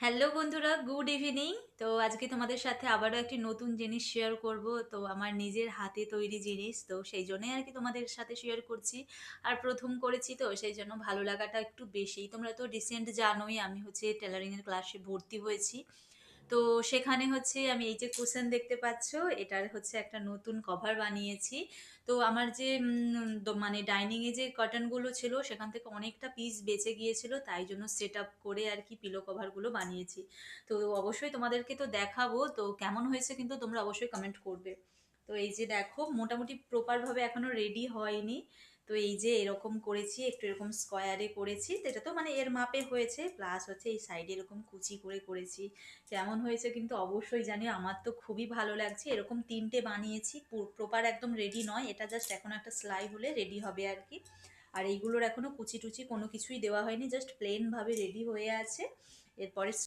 Hello বন্ধুরা good evening তো আজকে তোমাদের সাথে আবারও একটি নতুন জিনিস শেয়ার করব। তো আমার নিজের হাতে তৈরি জিনিস, তো সেই জন্যই আর কি তোমাদের সাথে শেয়ার করছি। আর প্রথম করেছি তো, সেই জন্য ভালো লাগাটা একটু বেশি। তোমরা তো রিসেন্ট জানোই, আমি হচ্ছে টেলারিংয়ের ক্লাসে ভর্তি হয়েছি। তো সেখানে হচ্ছে আমি এই যে কুশন দেখতে পাচ্ছ, এটার হচ্ছে একটা নতুন কভার বানিয়েছি। তো আমার যে মানে ডাইনিংয়ে যে কার্টনগুলো ছিল, সেখান থেকে অনেকটা পিস বেঁচে গিয়েছিল, তাই জন্য সেট আপ করে আর কি পিলো কভারগুলো বানিয়েছি। তো অবশ্যই তোমাদেরকে তো দেখাবো, তো কেমন হয়েছে কিন্তু তোমরা অবশ্যই কমেন্ট করবে। তো এই যে দেখো, মোটামুটি প্রপারভাবে এখনও রেডি হয়নি। তো এই যে এরকম করেছি, একটু এরকম স্কোয়ারে করেছি এটা তো মানে এর মাপে হয়েছে প্লাস হচ্ছে এই সাইডে এরকম কুচি করে করেছি। কেমন হয়েছে কিন্তু অবশ্যই জানি, আমার তো খুবই ভালো লাগছে। এরকম তিনটে বানিয়েছি প্রপার একদম রেডি নয়, এটা জাস্ট এখন একটা সেলাই হলে রেডি হবে আর কি আর এইগুলোর এখনও কুচি টুচি কোনো কিছুই দেওয়া হয়নি জাস্ট প্লেনভাবে রেডি হয়ে আছে। এরপরে